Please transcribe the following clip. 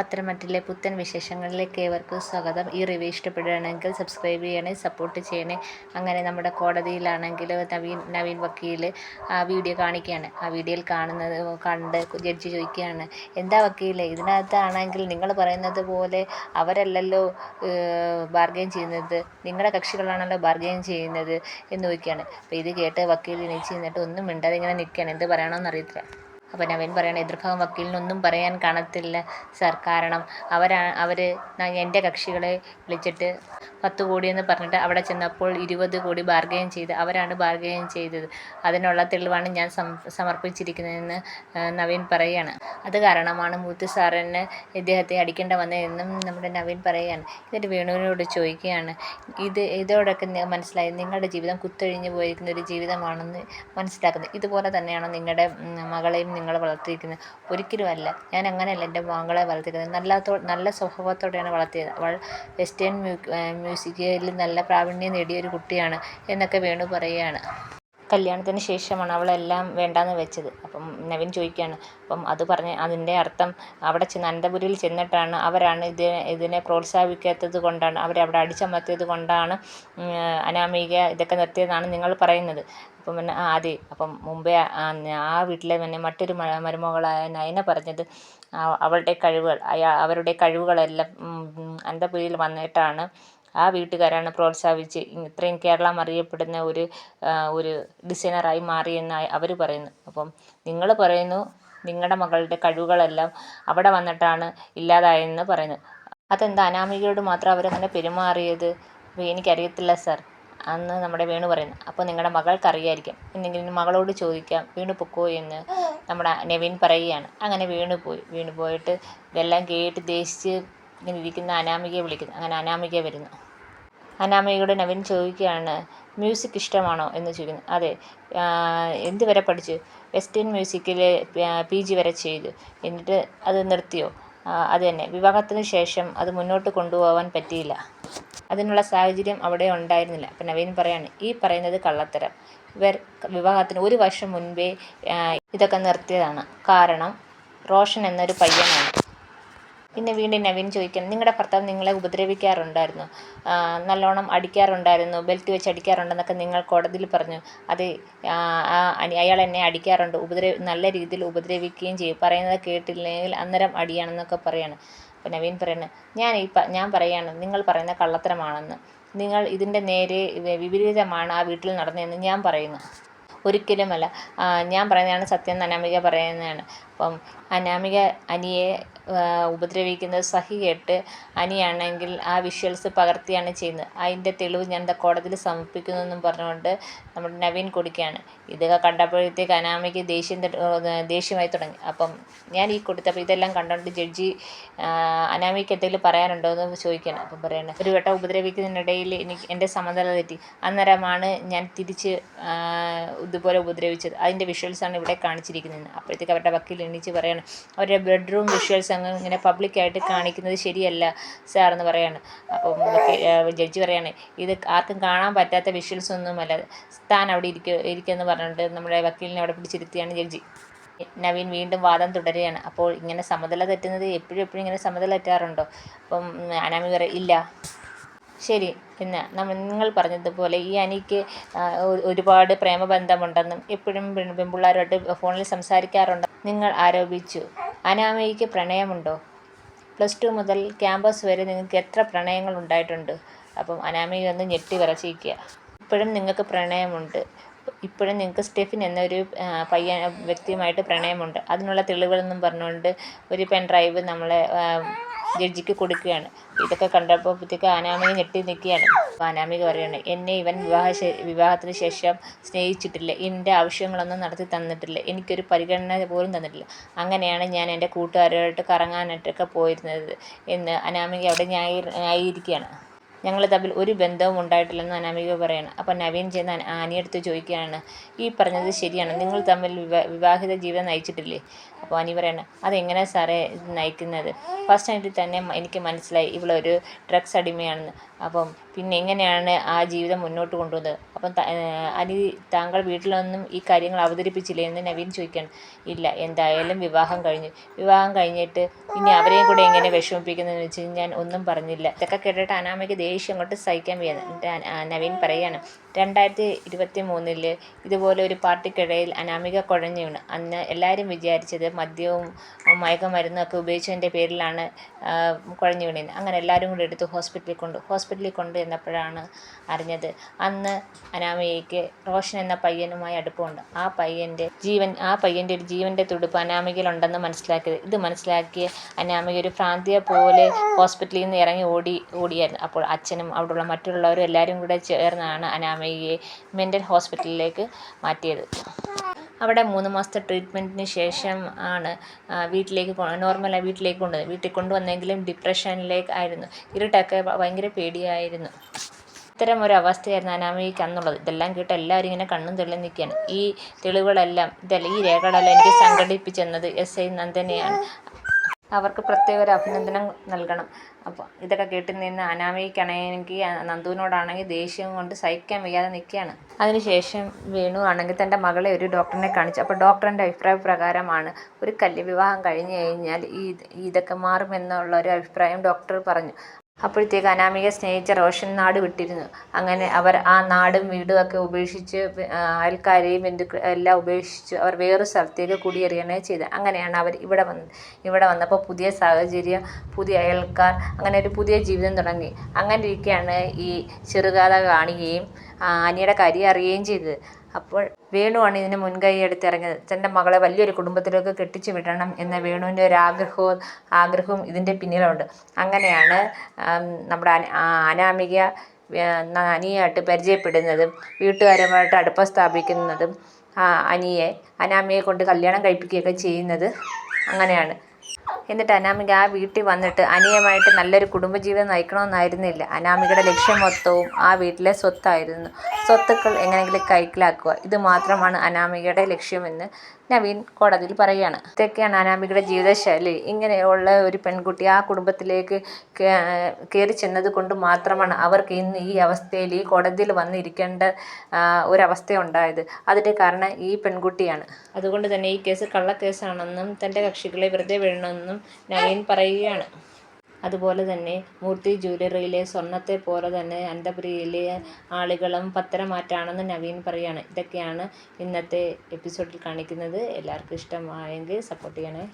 പത്തനംതിട്ടയിലെ പുത്തൻ വിശേഷങ്ങളിലേക്ക് ഏവർക്കും സ്വാഗതം. ഈ റിവ്യൂ ഇഷ്ടപ്പെടുകയാണെങ്കിൽ സബ്സ്ക്രൈബ് ചെയ്യണേ സപ്പോർട്ട് ചെയ്യണേ. അങ്ങനെ നമ്മുടെ കോടതിയിലാണെങ്കിൽ നവീൻ നവീൻ വക്കീൽ ആ വീഡിയോ കാണിക്കുകയാണ്. ആ വീഡിയോയിൽ കാണുന്നത് കണ്ട് ജഡ്ജി ചോദിക്കുകയാണ് എന്താ വക്കീലെ ഇതിനകത്താണെങ്കിൽ നിങ്ങൾ പറയുന്നത് പോലെ അവരല്ലല്ലോ ബാർഗെയിൻ ചെയ്യുന്നത്. നിങ്ങളുടെ കക്ഷികളാണല്ലോ ബാർഗെയിൻ ചെയ്യുന്നത്. എന്ന് ചോദിക്കുകയാണ്. അപ്പോൾ ഇത് കേട്ട് വക്കീൽ എണീച്ച് നിന്നിട്ട് ഒന്നും മിണ്ടാതെ ഇങ്ങനെ നിൽക്കുകയാണ്. എന്ത് പറയണമെന്ന് അറിയത്തില്ല. അപ്പോൾ നവീൻ പറയണം എതിർഭാഗം വക്കീലിനൊന്നും പറയാൻ കാണത്തില്ല സാർ. കാരണം അവരാ അവർ എന്റെ കക്ഷികളെ വിളിച്ചിട്ട് പത്ത് കോടിയെന്ന് പറഞ്ഞിട്ട് അവിടെ ചെന്നപ്പോൾ ഇരുപത് കോടി ബാർഗെയിൻ ചെയ്ത് അവരാണ് ബാർഗെയിൻ ചെയ്തത്. അതിനുള്ള തെളിവാണ് ഞാൻ സമർപ്പിച്ചിരിക്കുന്നതെന്ന് നവീൻ പറയുകയാണ് അത് കാരണമാണ് മൂത്ത് സാറിന് ഇദ്ദേഹത്തെ അടിക്കേണ്ട വന്നതെന്നും നമ്മുടെ നവീൻ പറയുകയാണ് എന്നിട്ട് വേണുവിനോട് ചോദിക്കുകയാണ് ഇത് ഇതോടൊക്കെ മനസ്സിലായി നിങ്ങളുടെ ജീവിതം കുത്തൊഴിഞ്ഞു പോയിരിക്കുന്ന ഒരു ജീവിതമാണെന്ന് മനസ്സിലാക്കുന്നത്. ഇതുപോലെ തന്നെയാണോ നിങ്ങളുടെ മകളെയും നിങ്ങൾ വളർത്തിയിരിക്കുന്നത്? ഒരിക്കലുമല്ല ഞാൻ അങ്ങനെയല്ല എന്റെ മകളെ വളർത്തിയിരുന്നത് നല്ല നല്ല സ്വഭാവത്തോടെയാണ് വളർത്തിയത്. അവൾ വെസ്റ്റേൺ മ്യൂസിക്കിൽ നല്ല പ്രാവീണ്യം നേടിയ ഒരു കുട്ടിയാണ് എന്നൊക്കെ വേണു പറയുകയാണ്. കല്യാണത്തിന് ശേഷമാണ് അവളെല്ലാം വേണ്ടാന്ന് വെച്ചത്. അപ്പം നവീൻ ചോദിക്കുകയാണ് അപ്പം അത് പറഞ്ഞ് അതിന്റെ അർത്ഥം അവിടെ ചെന്ന് അനന്തപുരിയിൽ ചെന്നിട്ടാണ് അവരാണ് ഇത് ഇതിനെ പ്രോത്സാഹിപ്പിക്കാത്തത് കൊണ്ടാണ് അവരെ അവിടെ അടിച്ചമർത്തിയത് കൊണ്ടാണ് അനാമിക ഇതൊക്കെ നിർത്തിയതെന്നാണ് നിങ്ങൾ പറയുന്നത്. അപ്പം പിന്നെ അതെ അപ്പം മുമ്പേ ആ വീട്ടിലെ പിന്നെ മറ്റൊരു മരുമകളായ നയന പറഞ്ഞത് അവളുടെ കഴിവുകൾ അവരുടെ കഴിവുകളെല്ലാം അനന്തപുരിയിൽ വന്നിട്ടാണ് ആ വീട്ടുകാരാണ് പ്രോത്സാഹിപ്പിച്ച് ഇത്രയും കേരളം അറിയപ്പെടുന്ന ഒരു ഒരു ഡിസൈനറായി മാറിയെന്ന് അവർ പറയുന്നു. അപ്പം നിങ്ങൾ പറയുന്നു നിങ്ങളുടെ മകളുടെ കഴിവുകളെല്ലാം അവിടെ വന്നിട്ടാണ് ഇല്ലാതായെന്ന് പറയുന്നു. അതെന്താ? അനാമികയോട് മാത്രം അവരങ്ങനെ പെരുമാറിയത്? എനിക്കറിയത്തില്ല സാർ. അന്ന് നമ്മുടെ വേണു പറയുന്നു. അപ്പോൾ നിങ്ങളുടെ മകൾക്കറിയായിരിക്കും. എന്തെങ്കിലും മകളോട് ചോദിക്കാം വീണു പൊക്കോ? എന്ന് നമ്മുടെ നെവിൻ പറയുകയാണ്. അങ്ങനെ വീണു പോയി. വീണു പോയിട്ട് ഇതെല്ലാം കേട്ട് ദേഷിച്ച് ഇങ്ങനെ ഇരിക്കുന്ന അനാമികയെ വിളിക്കുന്നു. അങ്ങനെ അനാമിക വരുന്നു. അനാമികയോട് നവീൻ ചോദിക്കുകയാണ് മ്യൂസിക് ഇഷ്ടമാണോ? എന്ന് ചോദിക്കുന്നു. അതെ. എന്ത് വരെ പഠിച്ചു? വെസ്റ്റേൺ മ്യൂസിക്കിൽ പി ജി വരെ ചെയ്തു. എന്നിട്ട് അത് നിർത്തിയോ? അത് തന്നെ. വിവാഹത്തിന് ശേഷം അത് മുന്നോട്ട് കൊണ്ടുപോകാൻ പറ്റിയില്ല. അതിനുള്ള സാഹചര്യം അവിടെ ഉണ്ടായിരുന്നില്ല. അപ്പം നവീൻ പറയാണ് ഈ പറയുന്നത് കള്ളത്തരം. ഇവർ വിവാഹത്തിന് ഒരു വർഷം മുൻപേ ഇതൊക്കെ നിർത്തിയതാണ്. കാരണം റോഷൻ എന്നൊരു പയ്യനാണ്. പിന്നെ വീണ്ടും നവീൻ ചോദിക്കുന്നു നിങ്ങളുടെ ഭർത്താവ് നിങ്ങളെ ഉപദ്രവിക്കാറുണ്ടായിരുന്നു? നല്ലോണം അടിക്കാറുണ്ടായിരുന്നു ബെൽറ്റ് വെച്ച് അടിക്കാറുണ്ടെന്നൊക്കെ നിങ്ങൾ കോടതിയിൽ പറഞ്ഞു. അത് അയാൾ എന്നെ അടിക്കാറുണ്ട് ഉപദ്രവി നല്ല രീതിയിൽ ഉപദ്രവിക്കുകയും ചെയ്യും. പറയുന്നത് കേട്ടില്ലെങ്കിൽ അന്നേരം അടിയാണെന്നൊക്കെ പറയാണ്. അപ്പം നവീൻ പറയുന്നത് ഞാൻ ഈ ഞാൻ പറയുകയാണ് നിങ്ങൾ പറയുന്ന കള്ളത്തരമാണെന്ന്. നിങ്ങൾ ഇതിന്റെ നേരെ വിപരീതമാണ് ആ വീട്ടിൽ നടന്നതെന്ന് ഞാൻ പറയുന്നു. ഒരിക്കലുമല്ല. ഞാൻ പറയുന്നതാണ് സത്യം അനാമിക പറയുന്നതാണ്. അപ്പം അനാമിക അനിയെ ഉപദ്രവിക്കുന്നത് സഹി കേട്ട് അനിയാണെങ്കിൽ ആ വിഷ്വൽസ് പകർത്തിയാണ് ചെയ്യുന്നത്. അതിന്റെ തെളിവ് ഞാൻ കോടതിയിൽ സമർപ്പിക്കുന്നു എന്നും പറഞ്ഞുകൊണ്ട് നമ്മുടെ നവീൻ കൊടുക്കുകയാണ്. ഇതൊക്കെ കണ്ടപ്പോഴത്തേക്ക് അനാമിക ദേഷ്യം ദേഷ്യമായി തുടങ്ങി. അപ്പം ഞാൻ ഈ കൊടുത്തപ്പോൾ ഇതെല്ലാം കണ്ടുകൊണ്ട് ജഡ്ജി അനാമിക്ക് എന്തെങ്കിലും പറയാനുണ്ടോ എന്ന് ചോദിക്കണം അപ്പം പറയണേ ഒരു വട്ടം ഉപദ്രവിക്കുന്നതിനിടയിൽ എനിക്ക് എന്റെ സമനില തെറ്റി. അന്നേരമാണ് ഞാൻ തിരിച്ച് ഇതുപോലെ ഉപദ്രവിച്ചത്. അതിന്റെ വിഷ്വൽസാണ് ഇവിടെ കാണിച്ചിരിക്കുന്നത്. അപ്പോഴത്തേക്ക് അവരുടെ വക്കീൽ എണീച്ച് പറയാണ്. അവരുടെ ബെഡ്റൂം വിഷ്വൽസ് അങ്ങ് ഇങ്ങനെ പബ്ലിക്കായിട്ട് കാണിക്കുന്നത് ശരിയല്ല സാർ എന്ന് പറയാണ്. അപ്പം ജഡ്ജി പറയാണ് ഇത് ആർക്കും കാണാൻ പറ്റാത്ത വിഷ്വൽസ് ഒന്നുമല്ല. താൻ അവിടെ ഇരിക്കുക ഇരിക്കുമെന്ന് പറഞ്ഞിട്ട് നമ്മുടെ വക്കീലിനെ അവിടെ പിടിച്ചിരുത്തിയാണ് ജഡ്ജി നവീൻ വീണ്ടും വാദം തുടരുകയാണ്. അപ്പോൾ ഇങ്ങനെ സമതല തെറ്റുന്നത് എപ്പോഴും എപ്പോഴും ഇങ്ങനെ സമതല തെറ്റാറുണ്ടോ? അപ്പം അനാമി പറയും ഇല്ല. ശരി. പിന്നെ നിങ്ങൾ പറഞ്ഞതുപോലെ ഈ അനിക്ക് ഒരുപാട് പ്രേമബന്ധമുണ്ടെന്നും എപ്പോഴും പെൺപിള്ളേരുമായിട്ട് ഫോണിൽ സംസാരിക്കാറുണ്ടെന്നും നിങ്ങൾ ആരോപിച്ചു. അനാമയ്ക്ക് പ്രണയമുണ്ടോ? പ്ലസ് ടു മുതൽ ക്യാമ്പസ് വരെ നിങ്ങൾക്ക് എത്ര പ്രണയങ്ങൾ ഉണ്ടായിട്ടുണ്ട്? അപ്പം അനാമിക ഒന്ന് ഞെട്ടി വിറച്ചിരിക്കുക. ഇപ്പോഴും നിങ്ങൾക്ക് പ്രണയമുണ്ട്. ഇപ്പോഴും നിങ്ങൾക്ക് സ്റ്റെഫിൻ എന്നൊരു പയ്യ വ്യക്തിയുമായിട്ട് പ്രണയമുണ്ട്. അതിനുള്ള തെളിവുകളെന്നും പറഞ്ഞുകൊണ്ട് ഒരു പെൻ ഡ്രൈവ് നമ്മളെ ജഡ്ജിക്ക് കൊടുക്കുകയാണ്. ഇതൊക്കെ കണ്ടപ്പോഴത്തേക്ക് അനാമിക ഞെട്ടി നിൽക്കുകയാണ്. അനാമിക പറയുകയാണ് എന്നെ ഇവൻ വിവാഹ വിവാഹത്തിന് ശേഷം സ്നേഹിച്ചിട്ടില്ല. എന്റെ ആവശ്യങ്ങളൊന്നും നടത്തി തന്നിട്ടില്ല. എനിക്കൊരു പരിഗണന പോലും തന്നിട്ടില്ല. അങ്ങനെയാണ് ഞാൻ എന്റെ കൂട്ടുകാരുമായിട്ട് കറങ്ങാനായിട്ടൊക്കെ പോയിരുന്നത് എന്ന് അനാമിക അവിടെ ന്യായീ ന്യായീകരിക്കുകയാണ്. ഞങ്ങൾ തമ്മിൽ ഒരു ബന്ധവും ഉണ്ടായിട്ടില്ലെന്ന് അനാമിക പറയാണ്. അപ്പം നവീൻ ചെന്ന് ആനിയടുത്ത് ചോദിക്കുകയാണ് ഈ പറഞ്ഞത് ശരിയാണ്? നിങ്ങൾ തമ്മിൽ വിവാഹിത ജീവിതം നയിച്ചിട്ടില്ലേ? അപ്പോൾ അനി പറയണം അതെങ്ങനെ സാറേ നയിക്കുന്നത്? ഫസ്റ്റ് ആയിട്ട് തന്നെ എനിക്ക് മനസ്സിലായി ഇവളൊരു ഡ്രഗ്സ് അടിമയാണെന്ന്. അപ്പം പിന്നെ എങ്ങനെയാണ് ആ ജീവിതം മുന്നോട്ട് കൊണ്ടുവന്നത് അപ്പം അനി താങ്കൾ വീട്ടിലൊന്നും ഈ കാര്യങ്ങൾ അവതരിപ്പിച്ചില്ലേ എന്ന് നവീൻ ചോദിക്കുകയാണ്. ഇല്ല എന്തായാലും വിവാഹം കഴിഞ്ഞു. വിവാഹം കഴിഞ്ഞിട്ട് ഇനി അവരെയും കൂടെ എങ്ങനെ വിഷമിപ്പിക്കുന്നതെന്ന് വെച്ച് ഞാൻ ഒന്നും പറഞ്ഞില്ല. ഇതൊക്കെ കേട്ടിട്ട് അനാമയ്ക്ക് ദേഷ്യം അങ്ങോട്ട് സഹിക്കാൻ ആ നവീൻ പറയാണ് രണ്ടായിരത്തി ഇരുപത്തി മൂന്നിൽ ഇതുപോലെ ഒരു പാർട്ടിക്കിടയിൽ അനാമിക കുഴഞ്ഞു വീണു. അന്ന് എല്ലാവരും വിചാരിച്ചത് മദ്യവും മയക്കുമരുന്നും ഒക്കെ ഉപയോഗിച്ചതിന്റെ പേരിലാണ് കുഴഞ്ഞു വീണത് അങ്ങനെ എല്ലാവരും കൂടി എടുത്ത് ഹോസ്പിറ്റലിൽ കൊണ്ട് ഹോസ്പിറ്റലിൽ കൊണ്ട് എന്നപ്പോഴാണ് അറിഞ്ഞത് അന്ന് അനാമികയ്ക്ക് റോഷൻ എന്ന പയ്യനുമായി അടുപ്പമുണ്ട്. ആ പയ്യന്റെ ജീവൻ ആ പയ്യന്റെ ഒരു ജീവന്റെ തുടുപ്പ് അനാമികയിലുണ്ടെന്ന് മനസ്സിലാക്കിയത്. ഇത് മനസ്സിലാക്കിയ അനാമിക ഒരു ഭ്രാന്തിയെ പോലെ ഹോസ്പിറ്റലിൽ നിന്ന് ഇറങ്ങി ഓടി ഓടിയായിരുന്നു. അപ്പോൾ അച്ഛനും അവിടെയുള്ള മറ്റുള്ളവരും എല്ലാവരും കൂടെ ചേർന്നാണ് അനാമികയെ മെന്റൽ ഹോസ്പിറ്റലിലേക്ക് മാറ്റിയത്. അവിടെ മൂന്ന് മാസത്തെ ട്രീറ്റ്മെന്റിന് ശേഷം ആണ് വീട്ടിലേക്ക് പോ നോർമലായി വീട്ടിലേക്ക് കൊണ്ടുവന്നത്. വീട്ടിൽ കൊണ്ടുവന്നെങ്കിലും ഡിപ്രഷനിലേക്ക് ആയിരുന്നു. ഇരുട്ടൊക്കെ ഭയങ്കര പേടിയായിരുന്നു. ഇത്തരം ഒരു അവസ്ഥയായിരുന്നു അനാമികയ്ക്ക് അന്നുള്ളത്. ഇതെല്ലാം കേട്ട് എല്ലാവരും ഇങ്ങനെ കണ്ണും തെളി നിൽക്കുകയാണ്. ഈ തെളിവുകളെല്ലാം ഇതല്ല ഈ രേഖകളെല്ലാം എനിക്ക് സംഘടിപ്പിച്ചെന്നത് എസ് ഐ നന്ദനയാണ്. അവർക്ക് പ്രത്യേക ഒരു അഭിനന്ദനം നൽകണം. അപ്പോൾ ഇതൊക്കെ കേട്ട് നിന്ന് അനാമിക്കാണെങ്കിൽ നന്ദുവിനോടാണെങ്കിൽ ദേഷ്യം കൊണ്ട് സഹിക്കാൻ വയ്യാതെ നിൽക്കുകയാണ്. അതിനുശേഷം വേണു ആണെങ്കിൽ തന്റെ മകളെ ഒരു ഡോക്ടറിനെ കാണിച്ചു. അപ്പോൾ ഡോക്ടറിന്റെ അഭിപ്രായ പ്രകാരമാണ് ഒരു കല്യ വിവാഹം കഴിഞ്ഞു കഴിഞ്ഞാൽ ഈ ഇതൊക്കെ മാറുമെന്നുള്ള ഒരു അഭിപ്രായം ഡോക്ടർ പറഞ്ഞു. അപ്പോഴത്തേക്ക് അനാമിക സ്നേഹിച്ച റോഷൻ നാട് വിട്ടിരുന്നു. അങ്ങനെ അവർ ആ നാടും വീടും ഒക്കെ ഉപേക്ഷിച്ച് അയൽക്കാരെയും ബന്ധുക്കൾ എല്ലാം ഉപേക്ഷിച്ച് അവർ വേറൊരു സ്ഥലത്തേക്ക് കുടിയേറുകയാണ് ചെയ്തത് അങ്ങനെയാണ് അവർ ഇവിടെ വന്ന് ഇവിടെ വന്നപ്പോൾ പുതിയ സാഹചര്യം പുതിയ അയൽക്കാർ അങ്ങനെ ഒരു പുതിയ ജീവിതം തുടങ്ങി. അങ്ങനെ ഇരിക്കുകയാണ് ഈ ചെറുകഥ കാണുകയും അനിയുടെ കാര്യം അറിയുകയും ചെയ്തത്. അപ്പോൾ വേണുവാണ് ഇതിന് മുൻകൈ എടുത്തിറങ്ങിയത്. തന്റെ മകളെ വലിയൊരു കുടുംബത്തിലേക്ക് കെട്ടിച്ചു വിടണം എന്ന വേണുവിന്റെ ഒരു ആഗ്രഹവും ആഗ്രഹവും ഇതിന്റെ പിന്നിലുണ്ട്. അങ്ങനെയാണ് നമ്മുടെ അനാമിക അനിയായിട്ട് പരിചയപ്പെടുന്നതും വീട്ടുകാരുമായിട്ട് അടുപ്പം സ്ഥാപിക്കുന്നതും അനിയെ അനാമിയെ കൊണ്ട് കല്യാണം കഴിപ്പിക്കുകയൊക്കെ ചെയ്യുന്നത് അങ്ങനെയാണ്. എന്നിട്ട് അനാമിക ആ വീട്ടിൽ വന്നിട്ട് അനിയമായിട്ട് നല്ലൊരു കുടുംബജീവിതം നയിക്കണമെന്നായിരുന്നില്ല. അനാമികയുടെ ലക്ഷ്യം മൊത്തവും ആ വീട്ടിലെ സ്വത്തായിരുന്നു. സ്വത്തുക്കൾ എങ്ങനെയെങ്കിലും കൈക്കലാക്കുക. ഇത് മാത്രമാണ് അനാമികയുടെ ലക്ഷ്യമെന്ന് നവീൻ കോടതിയിൽ പറയുകയാണ്. ഇതൊക്കെയാണ് അനാമികയുടെ ജീവിതശൈലി. ഇങ്ങനെയുള്ള ഒരു പെൺകുട്ടി ആ കുടുംബത്തിലേക്ക് കയറി ചെന്നത് കൊണ്ട് മാത്രമാണ് അവർക്ക് ഇന്ന് ഈ അവസ്ഥയിൽ ഈ കോടതിയിൽ വന്നിരിക്കേണ്ട ഒരവസ്ഥയുണ്ടായത് അതിന്റെ കാരണം ഈ പെൺകുട്ടിയാണ്. അതുകൊണ്ട് തന്നെ ഈ കേസ് കള്ളക്കേസാണെന്നും തന്റെ കക്ഷികളെ വെറുതെ വിടണമെന്നും നവീൻ പറയുകയാണ്. അതുപോലെ തന്നെ മൂർത്തി ജ്വല്ലറിയിലെ സ്വർണത്തെ പോലെ തന്നെ അന്തപുരിയിലെ ആളുകളും പത്തരമാറ്റാണെന്ന് നവീൻ പറയാണ് ഇതൊക്കെയാണ് ഇന്നത്തെ എപ്പിസോഡിൽ കാണിക്കുന്നത്. എല്ലാവർക്കും ഇഷ്ടമായെങ്കിൽ സപ്പോർട്ട് ചെയ്യണേ.